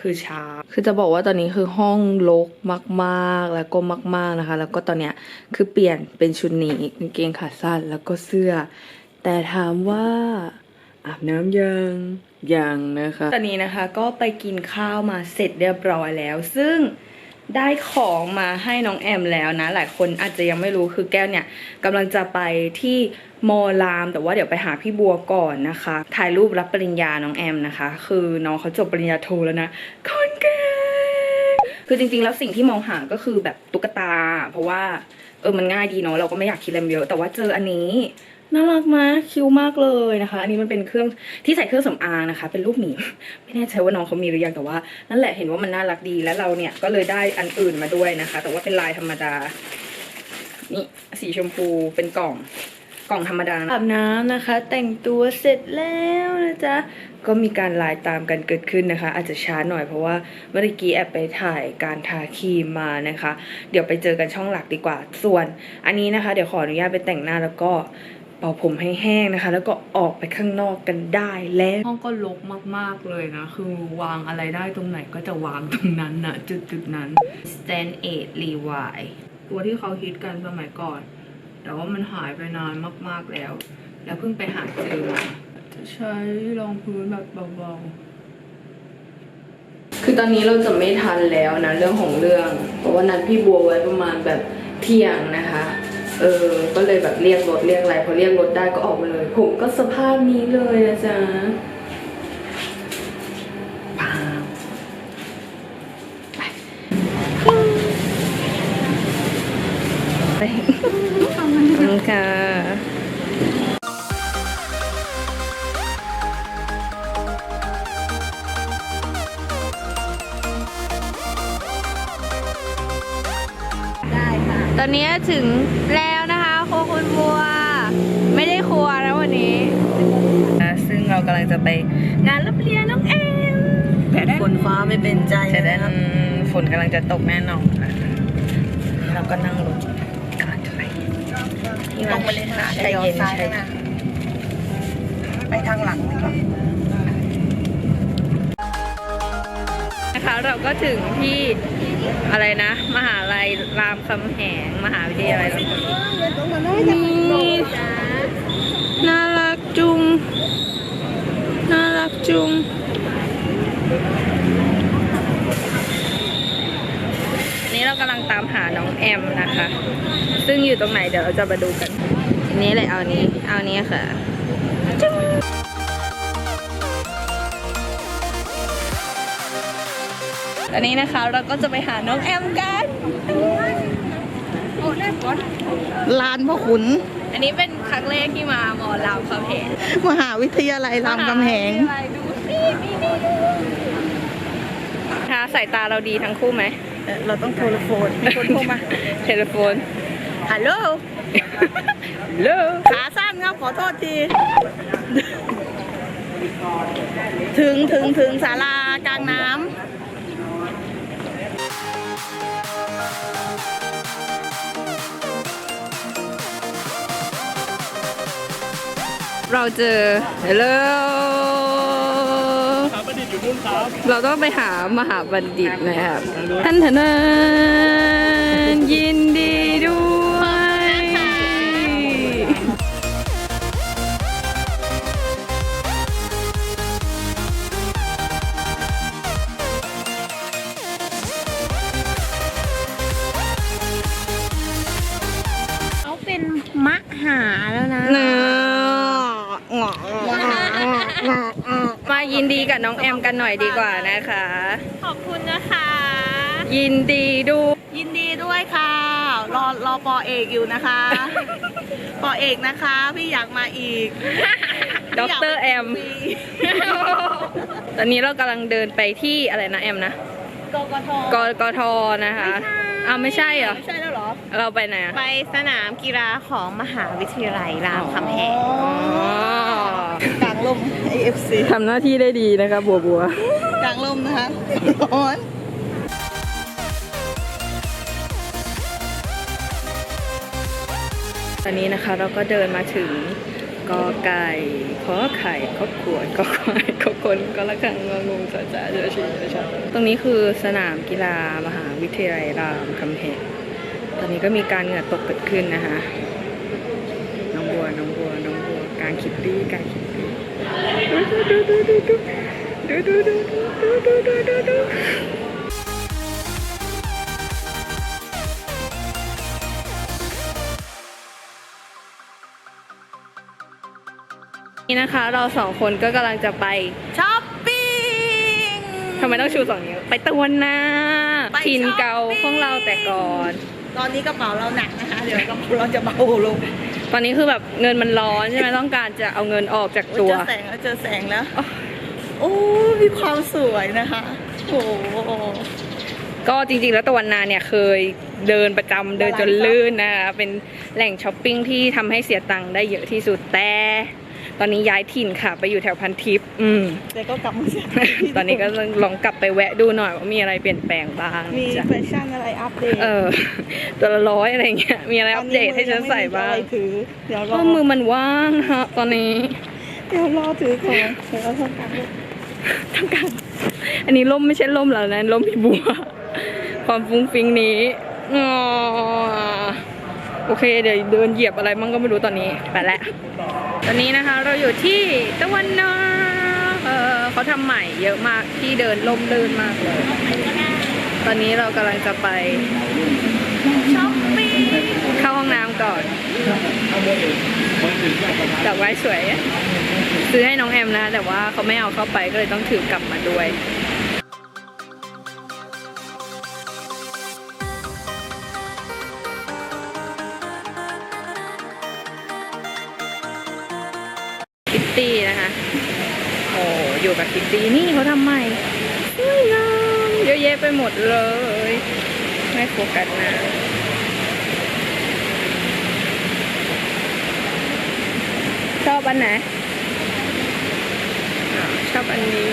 คือเช้า คือจะบอกว่าตอนนี้คือห้องลกมากๆ แล้วก็มาก ๆนะคะ แล้วก็ตอนเนี้ยคือเปลี่ยนเป็นชุดนี้กางเกงขาสั้นแล้วก็เสื้อ แต่ถามว่าอาบน้ำยังยังนะคะ ตอนนี้นะคะก็ไปกินข้าวมาเสร็จเรียบร้อยแล้ว ซึ่ง ได้ของมาให้น้องแอมแล้วนะ หลายคนอาจจะยังไม่รู้คือแก้วเนี่ยกำลังจะไปที่มอลาม แต่ว่าเดี๋ยวไปหาพี่บัวก่อนนะคะ ถ่ายรูปรับปริญญาน้องแอมนะคะ คือน้องเขาจบปริญญาโทแล้วนะคนเก่งคือจริงๆ แล้วสิ่งที่มองหาก็คือแบบตุ๊กตา เพราะว่าเออมันง่ายดีเนาะเราก็ไม่อยากคิดอะไรเยอะแต่ว่าเจออันนี้ น่ารักมากคิ้วมากเลยนะคะ อันนี้มันเป็นเครื่องที่ใส่เครื่องสำอางนะคะ เป็นรูปหมี ไม่แน่ใจว่าน้องเขามีหรือยังแต่ว่า นั่นแหละเห็นว่ามันน่ารักดีแล้วเราเนี่ยก็เลยได้อันอื่นมาด้วยนะคะ แต่ว่าเป็นลายธรรมดา นี่สีชมพูเป็นกล่องกล่องธรรมดาอาบน้ำนะคะ แต่งตัวเสร็จแล้วนะจ๊ะก็มีการไลน์ตามกันเกิดขึ้นนะคะ อาจจะช้าหน่อยเพราะว่าเมื่อกี้แอบไปถ่ายการทาครีมมานะคะ เดี๋ยวไปเจอกันช่องหลักดีกว่า ส่วน อันนี้นะคะ เดี๋ยวขออนุญาตไปแต่งหน้าแล้วก็ เป่าผมให้แห้งนะคะ แล้วก็ออกไปข้างนอกกันได้แล้วห้องก็รกมากๆเลยนะ คือวางอะไรได้ตรงไหนก็จะวางตรงนั้นนะจุดจุดๆนั้น Stand 8 Levi ตัวที่เขาฮิตกันสมัยก่อน แต่ว่ามันหายไปนานมากๆแล้ว แล้วเพิ่งไปหาเจอมาจะใช้รองพื้นแบบเบาๆ คือตอนนี้เราจะไม่ทันแล้วนะเรื่องของเรื่อง เพราะว่านัดพี่บัวไว้ประมาณแบบเที่ยงนะคะ เออ ก็เลยแบบเรียกรถเรียกอะไรพอเรียกรถได้ก็ออกมาเลย ผมก็สภาพนี้เลยนะจ๊ะปาบไปขอบคุณค่ะได้ค่ะตอนนี้ถึงแล้วนะคะโครัวคุณบัว ไม่ได้ครัวนะวันนี้ ซึ่งเรากำ ลังจะไปงานรับปริญญาน้องแอมฝนฟ้าไม่เป็นใจจะได้นะครับฝนกำลังจะตกแน่นอนนะคะเราก็นั่งรถกำลังจะไปที่ตรงไปเลยค่ะใจเย็นซ้ายใช่นะไปทางหลังดีกว่านะคะเราก็ถึงที่อะไรนะ มหาลัยรามคำแหง มหาวิทยาลัยรามคำแหงนี่น่ารักจุง น่ารัก จุงอันนี้เรากำลังตามหาน้องแอมนะคะ ซึ่งอยู่ตรงไหนเดี๋ยวเราจะมาดูกันอันนี้เลยเอานี้ เอานี้ค่ะจุ๊งตอนนี้นะคะเราก็จะไปหาน้องแอมกันลานพ่อขุน อันนี้เป็นครั้งแรกที่มาหมอลามคำแหงมหาวิทยาลัยรามคำแหง ดูสินี่นี่ค่ะ สายตาเราดีทั้งคู่ไหมเอ่อเราต้องโทรโฟนมีคนโทรมา เทเลโฟน ฮัลโหลเลขาสั้นครับขอโทษที ถึงถึงถึงศาลากลางน้เราเจอฮัลโหล เราต้องไปหามหาบัณฑิตนะครับท่านทนานยินดี น้องแอมกันหน่อยดีกว่านะคะ ขอบคุณนะคะ ยินดีดู ยินดีด้วยค่ะ รอรอปอเอกอยู่นะคะ ปอเอกนะคะ พี่อยากมาอีกด็อกเตอร์แอม ตอนนี้เรากำลังเดินไปที่อะไรนะแอมนะกกทกกทนะคะ อ้าวไม่ใช่เหรอ ไม่ใช่แล้วเหรอ เราไปไหนอะไปสนามกีฬาของมหาวิทยาลัยรามคำแหง อ๋อกลางลม AFC ทำหน้าที่ได้ดีนะคะบัวบัวกลางลมนะคะร้อนตอนนี้นะคะเราก็เดินมาถึงกอไก่ขอไข่ขอขวดขอควายขอคคนก็ละกังงองูจ้าจ้าเจอชีเจอชาตรงนี้คือสนามกีฬามหาวิทยาลัยรามคำแหงตอนนี้ก็มีการเหงื่อตกเกิดขึ้นนะคะน้องบัวน้องบัวน้องบัวการคิดดีการคิดดี ดูดูดูดูดูดูดูดูดูดูดูดูนี่นะคะ เราสองคนก็กำลังจะไปช้อปปิ้งทำไมต้องชูสองนิ้วไปตะวันนาทินเกาช้อปปิ้งของเราแต่ก่อน ตอนนี้กระเป๋าเราหนักนะคะ เดี๋ยวกระเป๋าเราจะเบาลง ตอนนี้คือแบบเงินมันร้อนใช่ไหมต้องการจะเอาเงินออกจากเจตัวอแสงแล้วเจอแสงแล้วอ๋อโอ้มีความสวยนะคะโอ้โหก็จริงๆแล้วตะวันนาเนี่ยเคยเดินประจำเดินจนลื่นนะคะเป็นแหล่งช้อปปิ้งที่ทำให้เสียตังค์ได้เยอะที่สุดแต่ ตอนนี้ย้ายถิ่นค่ะ ไปอยู่แถวพันทิพย์อืมแต่ก็กลับมาเสียตอนนี้ก็ลองกลับไปแวะดูหน่อยว่ามีอะไรเปลี่ยนแปลงบ้างมีจ้ะแฟชั่นอะไรอัปเดตเออตัวละร้อยอะไรเงี้ยมีอะไรอัปเดตให้ฉันใส่บ้างตอนนี้มือยังไม่มีอะไรถือเดี๋ยวรก็อมือมันว่างฮะตอนนี้เดี๋ยวรอถือของเดี๋ยวเราทำการด้วยทำการอันนี้ล่มไม่ใช่ล่มแล้วนะล่มพี่บัวความฟุ้งฟิ้งนี้อ๋อ โอเคเดี๋ยวเดินเหยียบอะไรมั่งก็ไม่รู้ตอนนี้ไปแล้วตอนนี้นะคะเราอยู่ที่ตะวันนาเออเขาทำใหม่เยอะมากที่เดินล่มลื่นมากเลย ตอนนี้เรากำลังจะไปช้อปปิ้งเข้าห้องน้ำก่อนดอกไม้สวย ซื้อให้น้องแอมนะ แต่ว่าเขาไม่เอาเข้าไปก็เลยต้องถือกลับมาด้วย คิตตี้นะคะ โอ้อยู่กับคิตตี้นี่เขาทำใหม่สวยงามเยอะแยะไปหมดเลย ไม่โฟกัสนะชอบอันไหนชอบอันนี้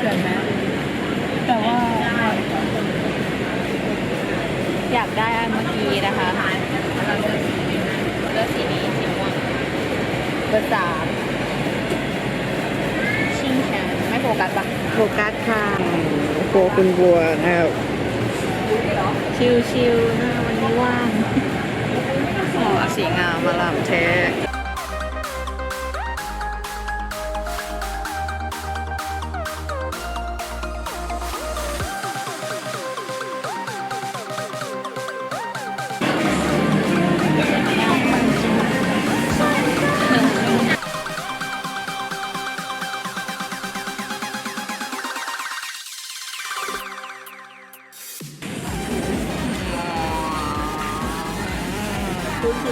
สวยไหมแต่ว่าอยากได้อันเมื่อกี้นะคะเลือกสีนี้สีม่วงเบอร์สามชิงแชนไม่โฟกัสปะโฟกัสค่ะโฟคุณบัวนะครับชิวๆนะวันนี้ว่างอ๋อสีงามมาลาม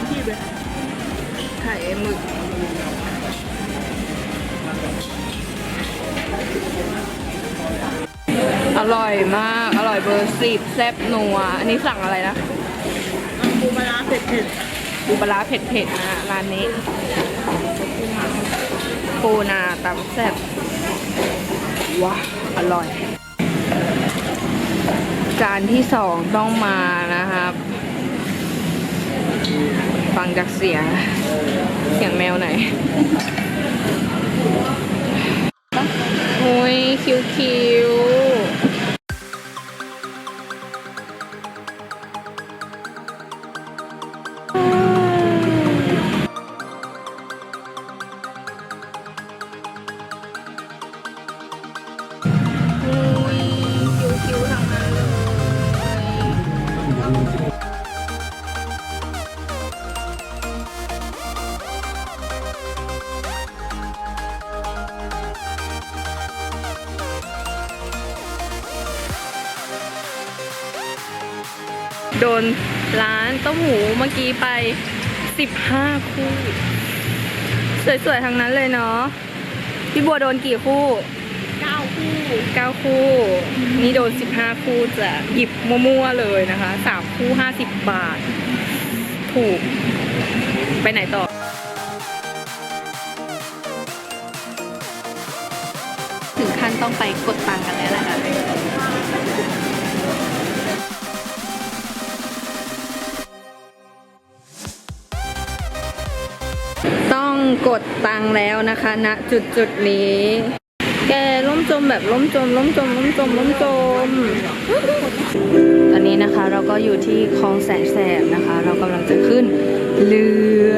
เทไข่หมึกอร่อยมาก อร่อยเบอร์สิบแซ่บนัว อันนี้สั่งอะไรนะปูมาลาเผ็ดเผ็ดปูปลาร้าเผ็ดๆนะ ร้านนี้ ปูนาตำแซ่บ ว้า อร่อย จานที่สองต้องมานะครับ ฟังจากเสียง เสียงแมวไหนโอ้ยคิวคิว โดนร้านเต้าหูเมื่อกี้ไป 15 คู่ สวยๆทั้งนั้นเลยเนาะพี่บัวโดนกี่คู่เก้าคู่9คู่ นี่โดน 15 คู่จะหยิบมั่วๆเลยนะคะ 3 คู่ 50 บาท ถูก ไปไหนต่อถึงขั้นต้องไปกดตังค์กันแล้วนะคะ ต้องกดตังแล้วนะคะณจุดจุดนี้ แกล้มจมแบบล้มจมล้มจมล้มจมล้มจม ตอนนี้นะคะเราก็อยู่ที่คลองแสนแสบนะคะ เรากำลังจะขึ้นเรือ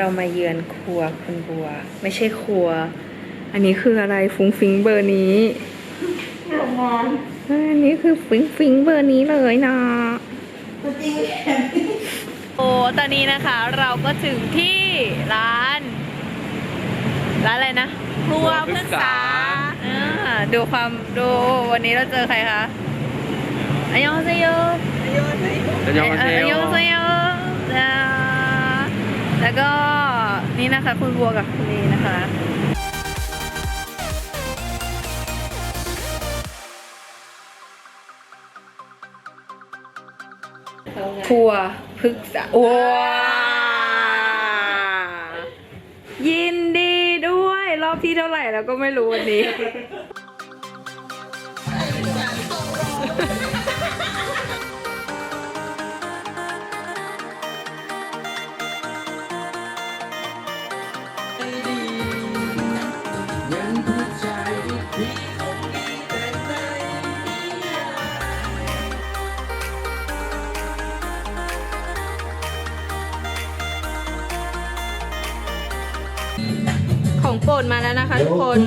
เรามาเยือนครัวคุณบัว ไม่ใช่ครัว อันนี้คืออะไรฟุ้งฟิงเบอร์นี้โรงงานอันนี้คือฟิงฟิงเบอร์นี้เลยนะโอ้ตอนนี้นะคะเราก็ถึงที่ร้าน ร้านอะไรนะครัวพฤกษาอ่าดูความดูวันนี้เราเจอใครคะอันยองเซโยอายุสิอันยองอาเซอันยโยองเซโยอ่า แล้วก็นี่นะคะคุณบัวกับคุณลีนะคะทัวร์พฤกษาว้าวยินดีด้วย รอบที่เท่าไหร่แล้วก็ไม่รู้วันนี้ นมาแล้วนะคะทุกคน